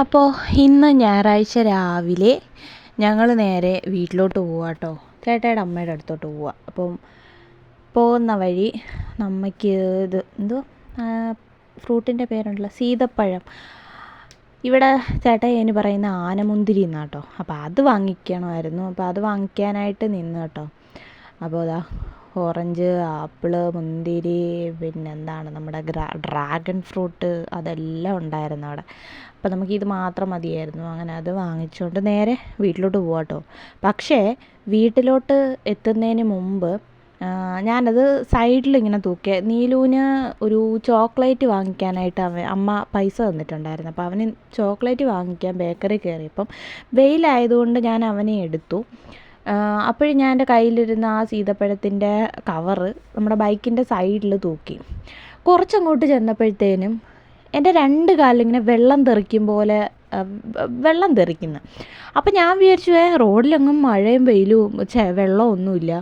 അപ്പോൾ ഇന്ന് ഞായറാഴ്ച രാവിലെ ഞങ്ങൾ നേരെ വീട്ടിലോട്ട് പോവുക കേട്ടോ ചേട്ടയുടെ അമ്മയുടെ അടുത്തോട്ട് പോവുക അപ്പം പോകുന്ന വഴി നമ്മയ്ക്ക് ഇത് എന്തോ ഫ്രൂട്ടിന്റെ പേരുണ്ടല്ലോ സീതപ്പഴം. ഇവിടെ ചേട്ടായി പറയുന്ന ആനമുന്തിരി എന്നാണ് കേട്ടോ അപ്പോൾ അത് വാങ്ങിക്കണമായിരുന്നു. അപ്പോൾ അത് വാങ്ങിക്കാനായിട്ട് നിന്ന് കേട്ടോ അപ്പോൾ അതാ ഓറഞ്ച് ആപ്പിൾ മുന്തിരി പിന്നെന്താണ് നമ്മുടെ ഡ്രാഗൺ ഫ്രൂട്ട് അതെല്ലാം ഉണ്ടായിരുന്നു അവിടെ. അപ്പോൾ നമുക്ക് ഇത് മാത്രം മതിയായിരുന്നു. അങ്ങനെ അത് വാങ്ങിച്ചുകൊണ്ട് നേരെ വീട്ടിലോട്ട് പോവാം കേട്ടോ പക്ഷേ വീട്ടിലോട്ട് എത്തുന്നതിന് മുമ്പ് ഞാനത് സൈഡിൽ ഇങ്ങനെ തൂക്കിയ നീലുവിന് ഒരു ചോക്ലേറ്റ് വാങ്ങിക്കാനായിട്ട് അവൻ അമ്മ പൈസ തന്നിട്ടുണ്ടായിരുന്നു. അപ്പോൾ അവന് ചോക്ലേറ്റ് വാങ്ങിക്കാൻ ബേക്കറി കയറിയപ്പം വെയിലായതുകൊണ്ട് ഞാൻ അവനെ എടുത്തു. അപ്പോഴും ഞാൻ എന്റെ കയ്യിലിരുന്ന ആ സീതപ്പഴത്തിന്റെ കവറ് നമ്മുടെ ബൈക്കിന്റെ സൈഡിൽ തൂക്കി. കുറച്ചങ്ങോട്ട് ചെന്നപ്പോഴത്തേനും എന്റെ രണ്ട് കാലിങ്ങനെ വെള്ളം തെറിക്കും പോലെ വെള്ളം തെറിക്കുന്നു. അപ്പം ഞാൻ വിചാരിച്ചു റോഡിലെങ്ങും മഴയും വെയിലും ഛേ വെള്ളമൊന്നുമില്ല.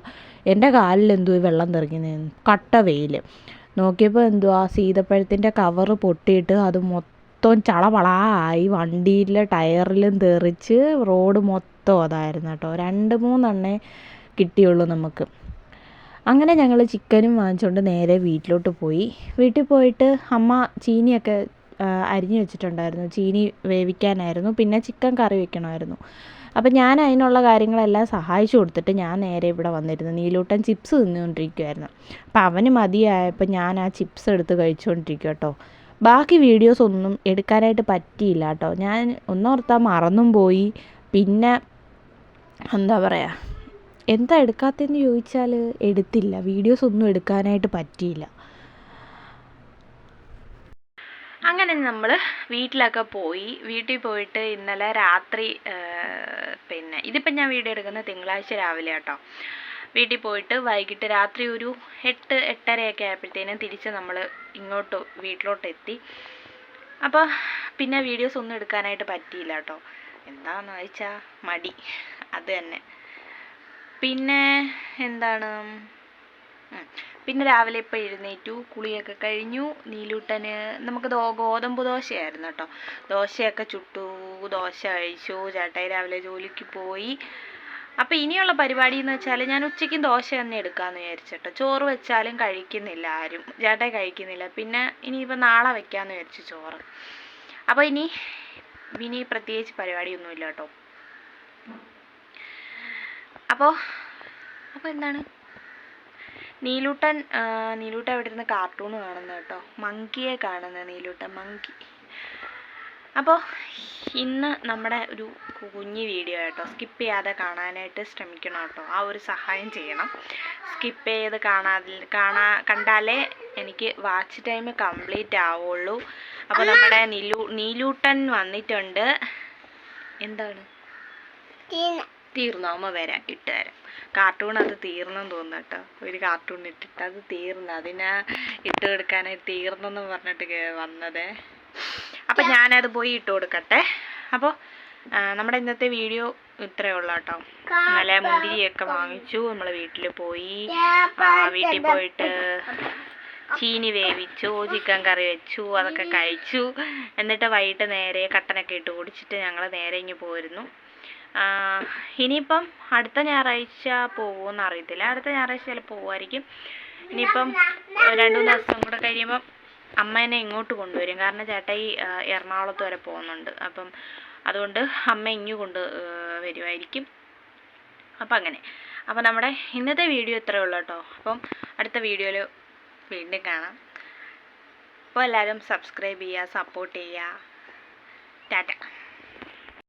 എന്റെ കാലിലെന്തോ വെള്ളം തെറിക്കുന്നതെന്ന്? കട്ട വെയിൽ നോക്കിയപ്പോൾ എന്തോ ആ സീതപ്പഴത്തിന്റെ കവറ് പൊട്ടിയിട്ട് അത് മൊത്തം ചളവളായി വണ്ടിയിലെ ടയറിലും തെറിച്ച് റോഡ് മൊത്തം അതായിരുന്നു കേട്ടോ. രണ്ട് മൂന്നെണ്ണേ കിട്ടിയുള്ളൂ നമുക്ക്. അങ്ങനെ ഞങ്ങൾ ചിക്കനും വാങ്ങിച്ചുകൊണ്ട് നേരെ വീട്ടിലോട്ട് പോയി. വീട്ടിൽ പോയിട്ട് അമ്മ ചീനിയൊക്കെ അരിഞ്ഞു വെച്ചിട്ടുണ്ടായിരുന്നു. ചീനി വേവിക്കാനായിരുന്നു. പിന്നെ ചിക്കൻ കറി വെക്കണമായിരുന്നു. അപ്പം ഞാൻ അതിനുള്ള കാര്യങ്ങളെല്ലാം സഹായിച്ചു കൊടുത്തിട്ട് ഞാൻ നേരെ ഇവിടെ വന്നിരുന്നു. നീലൂട്ടൻ ചിപ്സ് തിന്നുകൊണ്ടിരിക്കുമായിരുന്നു അപ്പം അവന് മതിയായപ്പോൾ ഞാൻ ആ ചിപ്സ് എടുത്ത് കഴിച്ചുകൊണ്ടിരിക്കുക കേട്ടോ. ബാക്കി വീഡിയോസ് ഒന്നും എടുക്കാനായിട്ട് പറ്റിയില്ല കേട്ടോ. ഞാൻ ഒന്നോർത്താൽ മറന്നും പോയി. പിന്നെ എന്താ പറയുക എന്താ എടുക്കാത്തതെന്ന് ചോദിച്ചാൽ എടുത്തില്ല. വീഡിയോസ് ഒന്നും എടുക്കാനായിട്ട് പറ്റിയില്ല. അങ്ങനെ നമ്മൾ വീട്ടിലൊക്കെ പോയി. വീട്ടിൽ പോയിട്ട് ഇന്നലെ രാത്രി പിന്നെ ഇതിപ്പം ഞാൻ വീഡിയോ എടുക്കുന്നത് തിങ്കളാഴ്ച രാവിലെ കേട്ടോ വീട്ടിൽ പോയിട്ട് വൈകിട്ട് രാത്രി ഒരു എട്ട് എട്ടരയൊക്കെ ആയപ്പോഴത്തേനും തിരിച്ച് നമ്മൾ ഇങ്ങോട്ട് വീട്ടിലോട്ട് എത്തി അപ്പോൾ പിന്നെ വീഡിയോസ് ഒന്നും എടുക്കാനായിട്ട് പറ്റിയില്ല കേട്ടോ എന്താണെന്ന് വെച്ചാൽ മടി. അത് തന്നെ. പിന്നെ എന്താണ്? പിന്നെ രാവിലെ ഇപ്പോൾ എഴുന്നേറ്റു കുളിയൊക്കെ കഴിഞ്ഞു. നീലൂട്ടന് നമുക്ക് ദോ ഗോതമ്പ് ദോശയായിരുന്നു കേട്ടോ. ദോശയൊക്കെ ചുട്ടു ദോശ കഴിച്ചു. ചേട്ടായി രാവിലെ ജോലിക്ക് പോയി. അപ്പോൾ ഇനിയുള്ള പരിപാടി എന്ന് വെച്ചാൽ ഞാൻ ഉച്ചയ്ക്കും ദോശ തന്നെ എടുക്കാമെന്ന് വിചാരിച്ചിട്ടോ ചോറ് വെച്ചാലും കഴിക്കുന്നില്ല ആരും. ചേട്ടായി കഴിക്കുന്നില്ല. പിന്നെ ഇനിയിപ്പോൾ നാളെ വെക്കാമെന്ന് വിചാരിച്ചു ചോറ്. അപ്പോൾ ഇനി ഇനി പ്രത്യേകിച്ച് പരിപാടിയൊന്നുമില്ല കേട്ടോ. അപ്പോൾ അപ്പോൾ എന്താണ്? നീലൂട്ടൻ നീലൂട്ടൻ അവിടെ ഇരുന്ന് കാർട്ടൂൺ കാണുന്നു കേട്ടോ. മങ്കിയെ കാണുന്നു നീലൂട്ടൻ മങ്കി അപ്പോൾ ഇന്ന് നമ്മുടെ ഒരു കുഞ്ഞു വീഡിയോ കേട്ടോ സ്കിപ്പ് ചെയ്യാതെ കാണാനായിട്ട് ശ്രമിക്കണം കേട്ടോ. ആ ഒരു സഹായം ചെയ്യണം. സ്കിപ്പ് ചെയ്ത് കാണാതെ കാണാ കണ്ടാലേ എനിക്ക് വാച്ച് ടൈം കംപ്ലീറ്റ് ആവുള്ളൂ. അപ്പോൾ നമ്മുടെ നീലു നീലൂട്ടൻ വന്നിട്ടുണ്ട്. എന്താണ്? തീർന്നു? അമ്മ വരാം ഇട്ട് തരാം. കാർട്ടൂൺ അത് തീർന്നെന്ന് തോന്നുന്നു കേട്ടോ. ഒരു കാർട്ടൂൺ ഇട്ടിട്ട് അത് തീർന്നു. അതിനെ ഇട്ട് കൊടുക്കാനായി തീർന്നെന്ന് പറഞ്ഞിട്ട് വന്നതേ. അപ്പം ഞാനത് പോയി ഇട്ട് കൊടുക്കട്ടെ. അപ്പോൾ നമ്മുടെ ഇന്നത്തെ വീഡിയോ ഇത്രേ ഉള്ളൂ കേട്ടോ. നല്ല മുന്തിരിയൊക്കെ വാങ്ങിച്ചു. നമ്മൾ വീട്ടിൽ പോയി. വീട്ടിൽ പോയിട്ട് ചീനി വേവിച്ചു ചിക്കൻ കറി വെച്ചു അതൊക്കെ കഴിച്ചു. എന്നിട്ട് വൈകിട്ട് നേരെ കട്ടനൊക്കെ ഇട്ട് കുടിച്ചിട്ട് ഞങ്ങൾ നേരെ ഇങ്ങ് പോയിരുന്നു ഇനിയിപ്പം അടുത്ത ഞായറാഴ്ച പോകുമെന്ന് അറിയത്തില്ല. അടുത്ത ഞായറാഴ്ച ചിലപ്പോൾ പോകുമായിരിക്കും ഇനിയിപ്പം രണ്ട് മൂന്ന് ദിവസം കൂടെ കഴിയുമ്പം അമ്മ എന്നെ ഇങ്ങോട്ട് കൊണ്ടുവരും. കാരണം ചേട്ടായി എറണാകുളത്ത് വരെ പോകുന്നുണ്ട്. അപ്പം അതുകൊണ്ട് അമ്മ ഇങ്ങ് കൊണ്ട് വരുമായിരിക്കും അപ്പം അങ്ങനെ. അപ്പം നമ്മുടെ ഇന്നത്തെ വീഡിയോ ഇത്രയേ ഉള്ളൂ കേട്ടോ. അപ്പം അടുത്ത വീഡിയോയിൽ വീണ്ടും കാണാം. അപ്പോൾ എല്ലാവരും സബ്സ്ക്രൈബ് ചെയ്യുക സപ്പോർട്ട് ചെയ്യുക. ടാറ്റ.